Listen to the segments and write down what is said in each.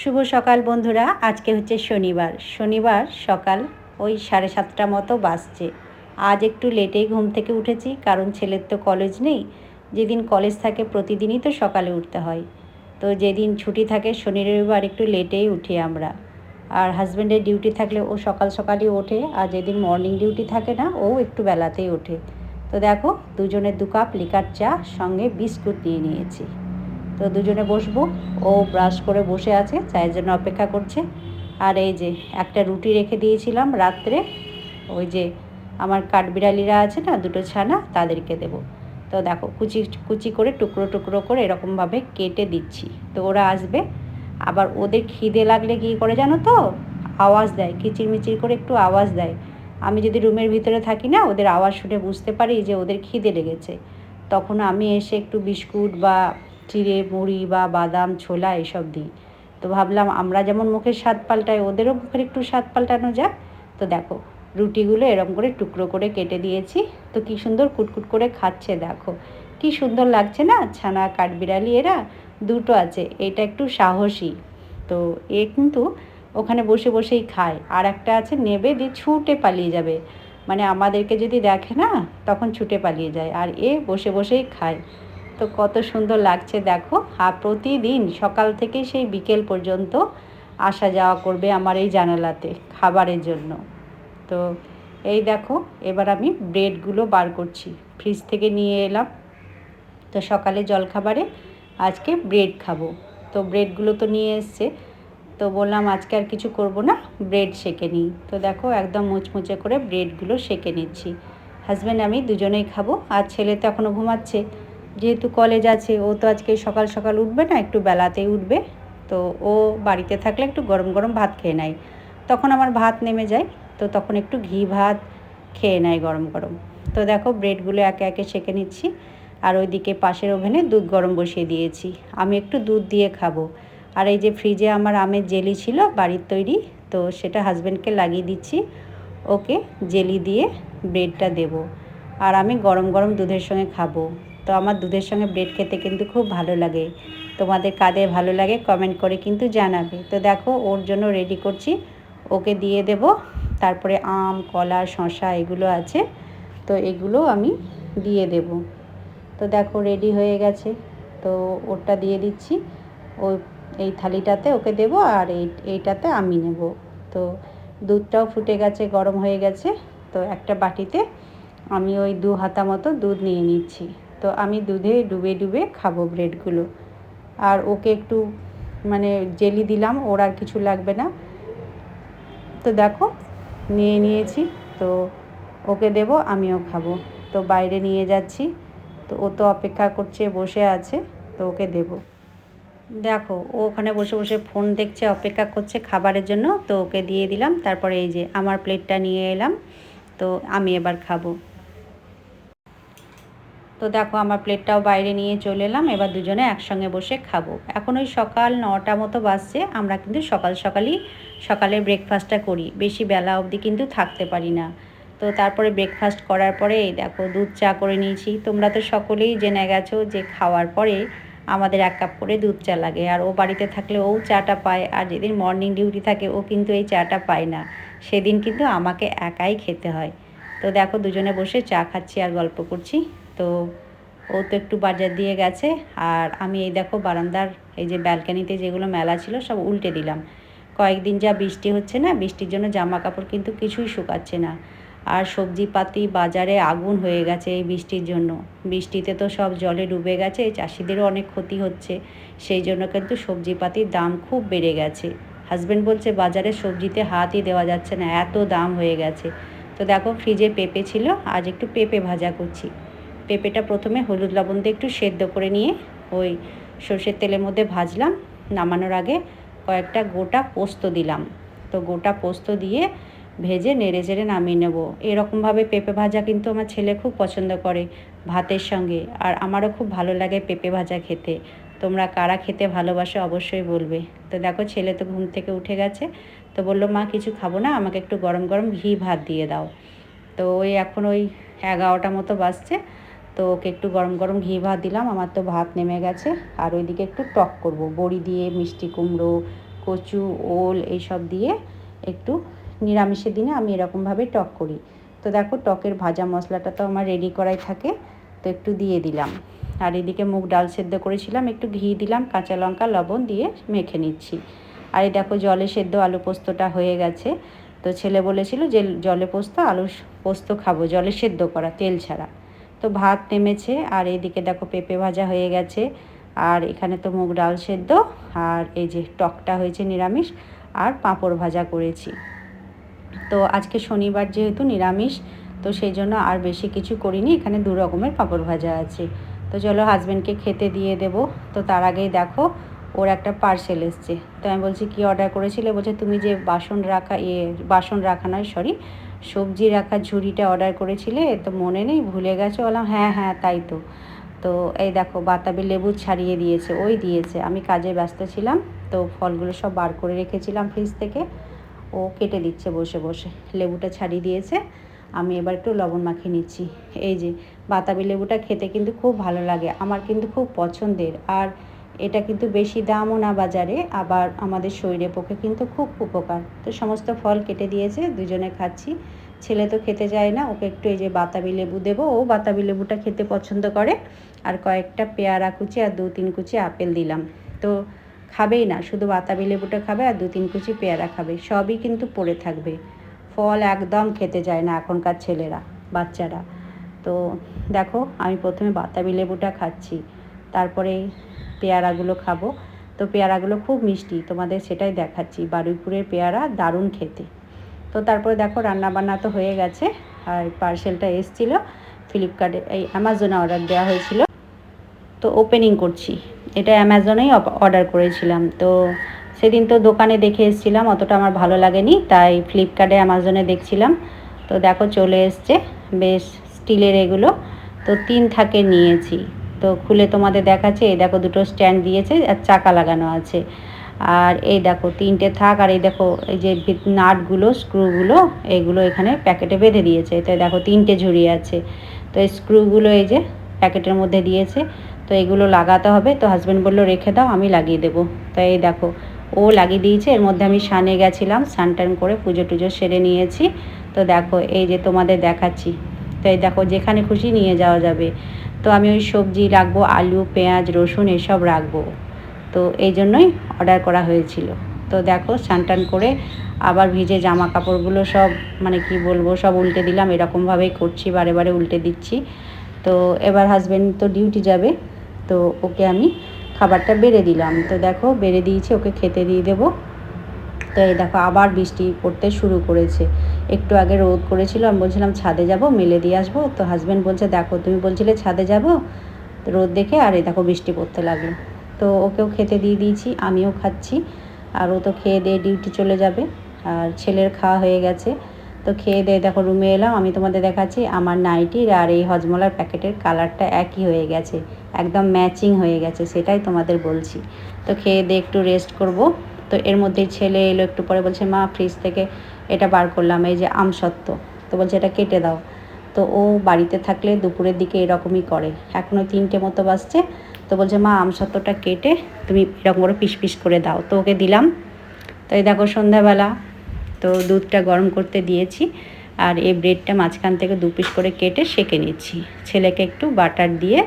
শুভ সকাল বন্ধুরা, আজকে হচ্ছে শনিবার। শনিবার সকাল ওই সাড়ে সাতটা মতো বাসছে আজ একটু লেটেই ঘুম থেকে উঠেছি, কারণ ছেলের তো কলেজ নেই। যেদিন কলেজ থাকে প্রতিদিনই তো সকালে উঠতে হয়। তো যেদিন ছুটি থাকে শনি রবিবার একটু লেটেই উঠি আমরা। আর হাজব্যান্ডের ডিউটি থাকলে ও সকাল সকালই ওঠে, আর যেদিন মর্নিং ডিউটি থাকে না, ও একটু বেলাতেই ওঠে। তো দেখো দুজনের দু কাপ লিকার চা, সঙ্গে বিস্কুট নিয়ে নিয়েছি। তো দুজনে বসবো। ও ব্রাশ করে বসে আছে, চায়ের জন্য অপেক্ষা করছে। আর এই যে একটা রুটি রেখে দিয়েছিলাম রাত্রে, ওই যে আমার কাঠবিড়ালিরা আছে না, দুটো ছানা, তাদেরকে দেবো। তো দেখো, কুচি কুচি করে, টুকরো টুকরো করে এরকমভাবে কেটে দিচ্ছি। তো ওরা আসবে। আবার ওদের খিদে লাগলে কী করে জানো তো? আওয়াজ দেয়, কিচিরমিচির করে একটু আওয়াজ দেয়। আমি যদি রুমের ভিতরে থাকি না, ওদের আওয়াজ শুনে বুঝতে পারি যে ওদের খিদে লেগেছে। তখন আমি এসে একটু বিস্কুট বা চিড়ে, মুড়ি বা বাদাম, ছোলা এসব দিই। তো ভাবলাম আমরা যেমন মুখের স্বাদ পাল্টাই, ওদেরও মুখের একটু স্বাদ পাল্টানো যাক। তো দেখো, রুটিগুলো এরম করে টুকরো করে কেটে দিয়েছি। তো কি সুন্দর কুটকুট করে খাচ্ছে, দেখো। কি সুন্দর লাগছে না? ছানা, কাঠবিড়ালি, এরা দুটো আছে, এটা একটু সাহসী। তো এ কিন্তু ওখানে বসে বসেই খায়। আর একটা আছে, নেবে দিয়ে ছুটে পালিয়ে যাবে। মানে আমাদেরকে যদি দেখে না, তখন ছুটে পালিয়ে যায়। আর এ বসে বসেই খায়। তো কত সুন্দর লাগছে, দেখো। আর প্রতিদিন সকাল থেকে সেই বিকেল পর্যন্ত আসা যাওয়া করবে আমার এই জানালাতে খাবারের জন্য। তো এই দেখো, এবার আমি ব্রেডগুলো বার করছি। ফ্রিজ থেকে নিয়ে এলাম। তো সকালে জলখাবারে আজকে ব্রেড খাব। তো ব্রেডগুলো তো নিয়ে এসছে। তো বললাম, আজকে আর কিছু করব না, ব্রেড সেকে নিই। তো দেখো, একদম মুচমুচে করে ব্রেডগুলো সেকে নিচ্ছি। হাজব্যান্ড আমি দুজনেই খাব। আর ছেলে তো এখনও ঘুমাচ্ছে। যেহেতু কলেজ আছে, ও তো আজকে সকাল সকাল উঠবে না, একটু বেলাতেই উঠবে। তো ও বাড়িতে থাকলে একটু গরম গরম ভাত খেয়ে নেয়। তখন আমার ভাত নেমে যায়, তো তখন একটু ঘি ভাত খেয়ে নেয় গরম গরম। তো দেখো ব্রেডগুলো একে একে সেঁকে নিচ্ছি, আর ওইদিকে পাশের ওভেনে দুধ গরম বসিয়ে দিয়েছি। আমি একটু দুধ দিয়ে খাব। আর এই যে ফ্রিজে আমার আমের জেলি ছিল, বাড়ির তৈরি, তো সেটা হাজব্যান্ডকে লাগিয়ে দিচ্ছি। ওকে জেলি দিয়ে ব্রেডটা দেব। আর আমি গরম গরম দুধের সঙ্গে খাব। তো আমার দুধের সঙ্গে ব্রেড খেতে কিন্তু খুব ভালো লাগে। তোমাদের কাদের ভালো লাগে কমেন্ট করে কিন্তু জানাবে। তো দেখো, ওর জন্য রেডি করছি। ওকে দিয়ে দেব। তারপরে আম, কলা শশা এগুলো আছে। তো এগুলো আমি দিয়ে দেব। তো দেখো রেডি হয়ে গেছে। তো ওরটা দিয়ে দিচ্ছি। ও এই থালিটাতে ওকে দেব আর এই, এইটাতে আমি নেব। তো দুধটাও ফুটে গেছে, গরম হয়ে গেছে। তো একটা বাটিতে আমি ওই দু হাতা মতো দুধ নিয়ে নিচ্ছি। তো আমি দুধে ডুবে ডুবে খাব ব্রেডগুলো। আর ওকে একটু মানে জেলি দিলাম, ওর আর কিছু লাগবে না। তো দেখো, নিয়ে নিয়েছি, তো ওকে দেব, আমিও খাব। তো বাইরে নিয়ে যাচ্ছি, তো ও তো অপেক্ষা করছে, বসে আছে, তো ওকে দেব। দেখো, ও ওখানে বসে বসে ফোন দেখছে, অপেক্ষা করছে খাবারের জন্য, তো ওকে দিয়ে দিলাম। তারপরে এই যে আমার প্লেটটা নিয়ে এলাম, তো আমি এবার খাব। তো দেখো, আমার প্লেটটাও বাইরে নিয়ে চলে এলাম। এবার দুজনে একসঙ্গে বসে খাব। এখন ওই সকাল নটা মতো বাজছে। আমরা কিন্তু সকাল সকালই সকালে ব্রেকফাস্টটা করি। বেশি বেলা অবধি কিন্তু থাকতে পারি না। তো তারপরে ব্রেকফাস্ট করার পরে দেখো, দুধ চা করে নিয়েছি। তোমরা তো সকলেই জেনে গেছো যে খাওয়ার পরে আমাদের এক কাপ করে দুধ চা লাগে। আর ও বাড়িতে থাকলে ও চাটা পায়। আর যেদিন মর্নিং ডিউটি থাকে, ও কিন্তু এই চাটা পায় না। সেদিন কিন্তু আমাকে একাই খেতে হয়। তো দেখো, দুজনে বসে চা খাচ্ছি আর গল্প করছি। তো ও তো একটু বাজার দিয়ে গেছে। আর আমি এই দেখো বারান্দার এই যে ব্যালকানিতে যেগুলো মেলা ছিল সব উল্টে দিলাম। কয়েকদিন যা বৃষ্টি হচ্ছে না, বৃষ্টির জন্য জামা কাপড় কিন্তু কিছুই শুকাচ্ছে না। আর সবজিপাতি বাজারে আগুন হয়ে গেছে এই বৃষ্টির জন্য। বৃষ্টিতে তো সব জলে ডুবে গেছে চাষিদেরও অনেক ক্ষতি হচ্ছে। সেই জন্য কিন্তু সবজিপাতির দাম খুব বেড়ে গেছে। হাজব্যান্ড বলছে, বাজারে সবজিতে হাতই দেওয়া যাচ্ছে না, এত দাম হয়ে গেছে। তো দেখো, ফ্রিজে পেঁপে ছিল, আজ একটু পেঁপে ভাজা করছি। পেঁপেটা প্রথমে হলুদ লবণ দিয়ে একটু সেদ্ধ করে নিয়ে ওই সর্ষের তেলের মধ্যে ভাজলাম। নামানোর আগে কয়েকটা গোটা পোস্ত দিলাম। তো গোটা পোস্ত দিয়ে ভেজে নেড়ে চেড়ে নামিয়ে নেব। এরকমভাবে পেঁপে ভাজা কিন্তু আমার ছেলে খুব পছন্দ করে ভাতের সঙ্গে। আর আমারও খুব ভালো লাগে পেঁপে ভাজা খেতে। তোমরা কারা খেতে ভালোবাসো অবশ্যই বলবে। তো দেখো ছেলে তো ঘুম থেকে উঠে গেছে। তো বলল, মা, কিছু খাব না? আমাকে একটু গরম গরম ঘি ভাত দিয়ে দাও। তো ওই এখন ওই এগারোটা মতো বাজছে। তো ওকে একটু গরম গরম ঘি ভাত দিলাম, আমার তো ভাত নেমে গেছে। আর ওইদিকে একটু টক করব, বড়ি দিয়ে, মিষ্টি কুমড়ো, কচু, ওল এইসব দিয়ে একটু নিরামিষের দিনে আমি এরকমভাবে টক করি। তো দেখো টকের ভাজা মশলাটা তো আমার রেডি করাই থাকে, তো একটু দিয়ে দিলাম। আর এদিকে মুগ ডাল সেদ্ধ করেছিলাম, একটু ঘি দিলাম, কাঁচা লঙ্কা, লবণ দিয়ে মেখে নিচ্ছি। আর এই দেখো জলে সেদ্ধ আলু পোস্তটা হয়ে গেছে। তো ছেলে বলেছিল যে জলে পোস্ত আলু পোস্ত খাব, জলে সেদ্ধ করা, তেল ছাড়া। তো ভাত নেমেছে, আর এদিকে দেখো পেঁপে ভাজা হয়ে গেছে, আর এখানে তো মুগ ডাল সেদ্ধ, আর এই যে টকটা হয়েছে নিরামিষ, আর পাঁপড় ভাজা করেছি। তো আজকে শনিবার যেহেতু নিরামিষ, তো সেই জন্য আর বেশি কিছু করিনি, এখানে দু রকমের পাঁপড় ভাজা আছে। তো চলো হাজব্যান্ডকে খেতে দিয়ে দেব, তো তার আগেই দেখো, ওর একটা পার্সেল এসছে। তো আমি বলছি, কি অর্ডার করেছিলে? বলছে, তুমি যে বাসন রাখা ইয়ে বাসন রাখা নয় সরি সবজি রাখার ঝুড়িটা অর্ডার করেছিলে, তো মনে নেই, ভুলে গেছো? বললাম হ্যাঁ হ্যাঁ তাই তো। তো এই দেখো, বাতাবি লেবু ছাড়িয়ে দিয়েছে, ওই দিয়েছে। আমি কাজে ব্যস্ত ছিলাম, তো ফলগুলো সব বার করে রেখেছিলাম ফ্রিজ থেকে। ও কেটে দিচ্ছে বসে বসে, লেবুটা ছাড়িয়ে দিয়েছে। আমি এবার একটু লবণ মাখিয়ে নিচ্ছি। এই যে, বাতাবি লেবুটা খেতে কিন্তু খুব ভালো লাগে, আমার কিন্তু খুব পছন্দের। আর এটা কিন্তু বেশি দামও না বাজারে, আবার আমাদের শরীরের পক্ষে কিন্তু খুব উপকার। তো সমস্ত ফল কেটে দিয়েছে, দুজনে খাচ্ছি। ছেলে তো খেতে যায় না, ওকে একটু এই যে বাতাবি লেবু দেবো, ও বাতাবি লেবুটা খেতে পছন্দ করে। আর কয়েকটা পেয়ারা কুচি আর দু তিন কুচি আপেল দিলাম। তো খাবেই না, শুধু বাতাবি লেবুটা খাবে আর দু তিন কুচি পেয়ারা খাবে, সবই কিন্তু পড়ে থাকবে। ফল একদম খেতে যায় না এখনকার ছেলেরা, বাচ্চারা। তো দেখো, আমি প্রথমে বাতাবি লেবুটা খাচ্ছি। তারপরে পেয়ারাগুলো খাব। তো পেয়ারাগুলো খুব মিষ্টি, তোমাদের সেটাই দেখাচ্ছি। বারুইপুরের পেয়ারা দারুণ খেতে। তো তারপরে দেখো রান্নাবান্না তো হয়ে গেছে, আর পার্সেলটা এসছিলো, ফ্লিপকার্টে, এই অ্যামাজনে অর্ডার দেওয়া হয়েছিল। তো ওপেনিং করছি। এটা অ্যামাজনেই অর্ডার করেছিলাম। তো সেদিন তো দোকানে দেখে এসেছিলাম, অতটা আমার ভালো লাগেনি, তাই ফ্লিপকার্টে অ্যামাজনে দেখছিলাম। তো দেখো চলে এসছে, বেশ স্টিলের এগুলো। তো তিন থাকে নিয়েছি। তো খুলে তোমাদের দেখাচ্ছে, এই দেখো দুটো স্ট্যান্ড দিয়েছে আর চাকা লাগানো আছে। আর এই দেখো তিনটে থাক, আর এই দেখো এই যে নাটগুলো স্ক্রুগুলো এইগুলো এখানে প্যাকেটে বেঁধে দিয়েছে। তো দেখো তিনটে ঝুড়ি আছে। তো এই স্ক্রুগুলো এই যে প্যাকেটের মধ্যে দিয়েছে, তো এগুলো লাগাতে হবে। তো হাজব্যান্ড বলল, রেখে দাও, আমি লাগিয়ে দেবো। তো এই দেখো, ও লাগিয়ে দিয়েছে। এর মধ্যে আমি সানে গেছিলাম সান টান করে পুজো টুজো সেরে নিয়েছি। তো দেখো, এই যে তোমাদের দেখাচ্ছি। তো এই দেখো, যেখানে খুশি নিয়ে যাওয়া যাবে। তো আমি ওই সবজি রাখব, আলু, পেঁয়াজ, রসুন এসব রাখব। তো এই জন্যই অর্ডার করা হয়েছিল। তো দেখো টান করে আবার ভিজে জামা কাপড়গুলো সব মানে কি বলব, সব উল্টে দিলাম। এরকমভাবেই করছি, বারে বারে উল্টে দিচ্ছি। তো এবার হাজব্যান্ড তো ডিউটি যাবে, তো ওকে আমি খাবারটা বেড়ে দিলাম। তো দেখো, বেড়ে দিয়েছি, ওকে খেতে দিয়ে দেবো। তো এই দেখো আবার বৃষ্টি পড়তে শুরু করেছে। একটু আগে রোদ করেছিল, আমি বলছিলাম ছাদে যাব, মেলে দিয়ে আসব। তো হাজব্যান্ড বলছে, দেখো, তুমি বলছিলে ছাদে যাব? রোদ দেখে, আর এই দেখো, বৃষ্টি পড়তে লাগল। তো ওকেও খেতে দিয়ে দিয়েছি, আমিও খাচ্ছি। আর ও তো খেয়ে দিয়ে ডিউটি চলে যাবে। আর ছেলের খাওয়া হয়ে গেছে। তো খেয়ে দিয়ে দেখো, রুমে এলাম, আমি তোমাদের দেখাচ্ছি আমার নাইটির আর এই হজমলার প্যাকেটের কালারটা একই হয়ে গেছে। একদম ম্যাচিং হয়ে গেছে, সেটাই তোমাদের বলছি। তো খেয়ে দিয়ে একটু রেস্ট করব। তো এর মধ্যে ছেলে এলো একটু পরে, বলছে, মা ফ্রিজ থেকে এটা বার করলাম, এই যে আমসত্ত্ব তো বলছে, এটা কেটে দাও। তো ও বাড়িতে থাকলে দুপুরের দিকে এরকমই করে। এখনও তিনটে মতো বাজছে। তো বলছে, মা আমসত্ত্বটা কেটে তুমি এরকম করে পিস পিস করে দাও। তো ওকে দিলাম। তো এই দেখো সন্ধ্যাবেলা, তো দুধটা গরম করতে দিয়েছি আর এই ব্রেডটা মাঝখান থেকে দু পিস করে কেটে সেঁকে নিচ্ছি। ছেলেকে একটু বাটার দিয়ে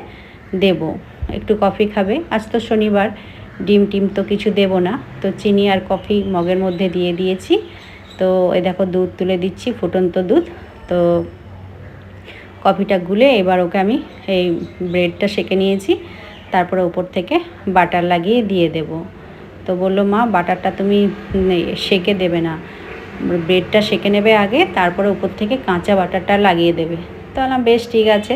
দেব। একটু কফি খাবে। আজ তো শনিবার ডিম টিম তো কিছু দেব না। তো চিনি আর কফি মগের মধ্যে দিয়ে দিয়েছি। তো এই দেখো দুধ তুলে দিচ্ছি, ফুটন্ত দুধ। তো কফিটা গুলে এবার ওকে আমি এই ব্রেডটা সেঁকে নিয়েছি। তারপরে উপর থেকে বাটার লাগিয়ে দিয়ে দেব। তো বলল, মা, বাটারটা তুমি সেঁকে দেবে না। ব্রেডটা সেঁকে নেবে আগে, তারপরে উপর থেকে কাঁচা বাটারটা লাগিয়ে দেবে। তো বেশ, ঠিক আছে।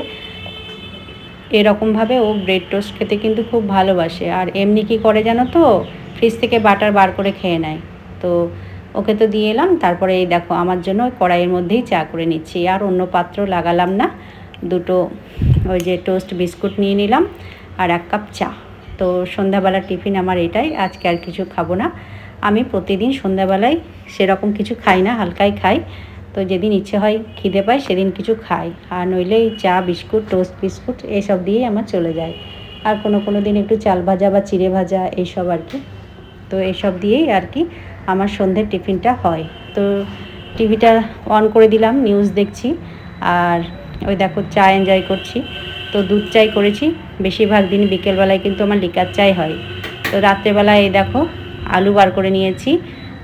এরকমভাবে ও ব্রেড টোস্ট খেতে কিন্তু খুব ভালোবাসে। আর এমনি কি করে জানো তো? ফ্রিজ থেকে বাটার বার করে খেয়ে নেয়। তো ওকে তো দিয়ে এলাম, তারপরে এই দেখো আমার জন্য কড়াইয়ের মধ্যেই চা করে নিচ্ছি। আর অন্য পাত্র লাগালাম না। দুটো ওই যে টোস্ট বিস্কুট নিয়ে নিলাম আর এক কাপ চা। তো সন্ধ্যাবেলার টিফিন আমার এটাই, আজকে আর কিছু খাব না। আমি প্রতিদিন সন্ধ্যাবেলায় সেরকম কিছু খাই না, হালকাই খাই। তো যেদিন ইচ্ছে হয় খিদে পাই সেদিন কিছু খাই। আর নইলে চা, বিস্কুট, টোস্ট, বিস্কুট এসব দিয়েই আমার চলে যায়। আর কোনো কোনো দিন একটু চাল ভাজা বা চিড়ে ভাজা এইসব আর কি। তো এসব দিয়েই আর কি আমার সন্ধ্যের টিফিনটা হয়। তো টিভিটা অন করে দিলাম নিউজ দেখছি। আর ওই দেখো চা এনজয় করছি। তো দুধ চাই করেছি। বেশিরভাগ দিন বিকেলবেলায় কিন্তু আমার লিকার চাই হয়। তো রাত্রেবেলায় এই দেখো আলু বার করে নিয়েছি।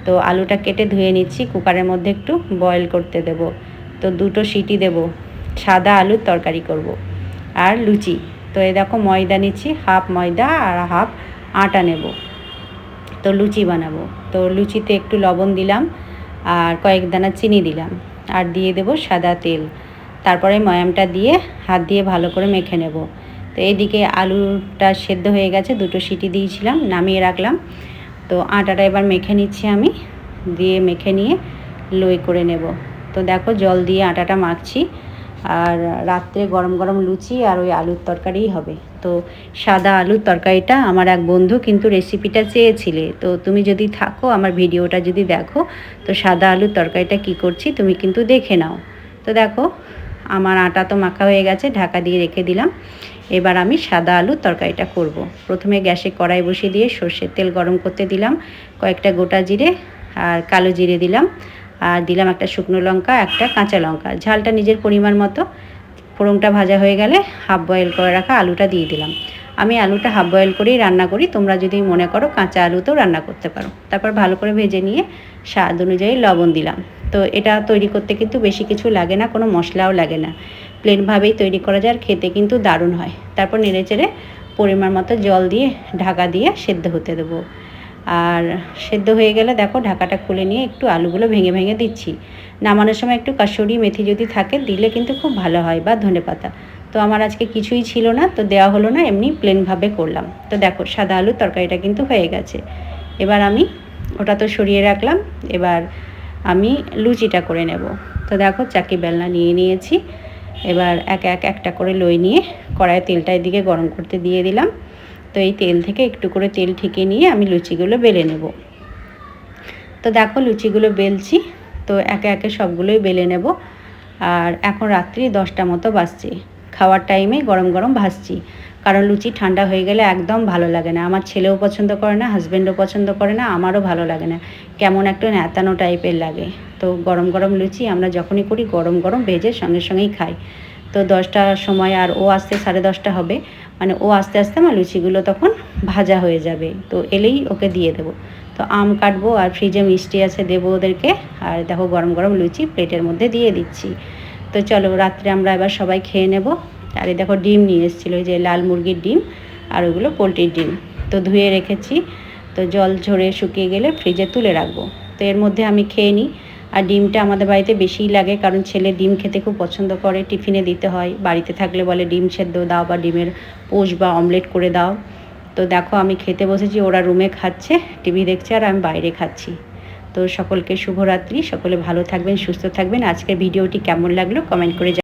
তো আলুটা কেটে ধুয়ে নিচ্ছি, কুকারের মধ্যে একটু বয়েল করতে দেব। তো দুটো সিটি দেব, সাদা আলুর তরকারি করব। আর লুচি, তো এ দেখো ময়দা নিচ্ছি, হাফ ময়দা আর হাফ আটা নেব। তো লুচি বানাবো। তো লুচিতে একটু লবণ দিলাম আর কয়েক দানা চিনি দিলাম আর দিয়ে দেব সাদা তেল। তারপরে ময়ামটা দিয়ে হাত দিয়ে ভালো করে মেখে নেব। তো এইদিকে আলুটা সেদ্ধ হয়ে গেছে, দুটো সিটি দিয়েছিলাম, নামিয়ে রাখলাম। তো আটাটা এবার মেখে নিচ্ছি আমি, দিয়ে মেখে নিয়ে লই করে নেব। তো দেখো জল দিয়ে আটাটা মাখছি, আর রাত্রে গরম গরম লুচি আর ওই আলুর তরকারিই হবে। তো সাদা আলুর তরকারিটা আমার এক বন্ধু কিন্তু রেসিপিটা চেয়েছিলে, তো তুমি যদি থাকো আমার ভিডিওটা যদি দেখো, তো সাদা আলুর তরকারিটা কি করছি তুমি কিন্তু দেখে নাও। তো দেখো, আমার আটা তো মাখা হয়ে গেছে, ঢাকা দিয়ে রেখে দিলাম। এবার আমি সাদা আলুর তরকারিটা করব। প্রথমে গ্যাসে কড়াই বসিয়ে দিয়ে সর্ষের তেল গরম করতে দিলাম, কয়েকটা গোটা জিরে আর কালো জিরে দিলাম, আর দিলাম একটা শুকনো লঙ্কা, একটা কাঁচা লঙ্কা। ঝালটা নিজের পরিমাণ মতো, ফোড়নটা ভাজা হয়ে গেলে হাফ বয়েল করে রাখা আলুটা দিয়ে দিলাম। আমি আলুটা হাফ বয়েল করেই রান্না করি, তোমরা যদি মনে করো কাঁচা আলুতেও রান্না করতে পারো। তারপর ভালো করে ভেজে নিয়ে স্বাদ অনুযায়ী লবণ দিলাম। তো এটা তৈরি করতে কিন্তু বেশি কিছু লাগে না, কোনো মশলাও লাগে না। প্লেনভাবেই তৈরি করা যায় আর খেতে কিন্তু দারুণ হয়। তারপর নেড়ে চেড়ে পরিমাণ মতো জল দিয়ে ঢাকা দিয়ে সেদ্ধ হতে দেবো। আর সেদ্ধ হয়ে গেলে দেখো ঢাকাটা খুলে নিয়ে একটু আলুগুলো ভেঙে ভেঙে দিচ্ছি। নামানোর সময় একটু কাসুরি মেথি যদি থাকে দিলে কিন্তু খুব ভালো হয় বা ধনে পাতা। তো আমার আজকে কিছুই ছিল না, তো দেওয়া হলো না, এমনি প্লেনভাবে করলাম। তো দেখো সাদা আলুর তরকারিটা কিন্তু হয়ে গেছে। এবার আমি, ওটা তো সরিয়ে রাখলাম, এবার আমি লুচিটা করে নেব। তো দেখো চাকি বেলনা নিয়ে নিয়েছি। এবার এক এক একটা করে লই নিয়ে কড়াই তেলটা এদিকে গরম করতে দিয়ে দিলাম। তো এই তেল থেকে একটু করে তেল ঠেকে নিয়ে আমি লুচিগুলো বেলে নেব। তো দেখো লুচিগুলো বেলছি, তো একে একে সবগুলোই বেলে নেব। আর এখন রাত্রি দশটা মতো বাজছে। খাওয়ার টাইমে গরম গরম ভাজছি। কারণ লুচি ঠান্ডা হয়ে গেলে একদম ভালো লাগে না। আমার ছেলেও পছন্দ করে না হাজব্যান্ডও পছন্দ করে না, আমারও ভালো লাগে না। কেমন একটা ন্যাতানো টাইপের লাগে। তো গরম গরম লুচি আমরা যখনই করি, গরম গরম ভেজে সঙ্গে সঙ্গেই খাই। তো দশটার সময় আর ও আসতে সাড়ে দশটা হবে। মানে ও আস্তে আস্তে আমার লুচিগুলো তখন ভাজা হয়ে যাবে। তো এলেই ওকে দিয়ে দেবো। তো আম কাটবো আর ফ্রিজে মিষ্টি আছে দেবো ওদেরকে। আর দেখো গরম গরম লুচি প্লেটের মধ্যে দিয়ে দিচ্ছি। তো চলো রাত্রে আমরা এবার সবাই খেয়ে নেব। আর এই দেখো ডিম নিয়ে এসেছিল যে লাল মুরগির ডিম আর ওগুলো পোলট্রির ডিম। তো ধুয়ে রেখেছি, তো জল ঝরে শুকিয়ে গেলে ফ্রিজে তুলে রাখব। তো এর মধ্যে আমি খেয়ে নিই। আর ডিমটা আমাদের বাড়িতে বেশিই লাগে, কারণ ছেলে ডিম খেতে খুব পছন্দ করে, টিফিনে দিতে হয়। বাড়িতে থাকলে বলে ডিম সেদ্ধ দাও বা ডিমের পোষ বা অমলেট করে দাও। তো দেখো আমি খেতে বসেছি, ওরা রুমে খাচ্ছে, টিভি দেখছে আর আমি বাইরে খাচ্ছি। তো সকলকে শুভরাত্রি, সকলে ভালো থাকবেন, সুস্থ থাকবেন। আজকের ভিডিওটি কেমন লাগল কমেন্ট করে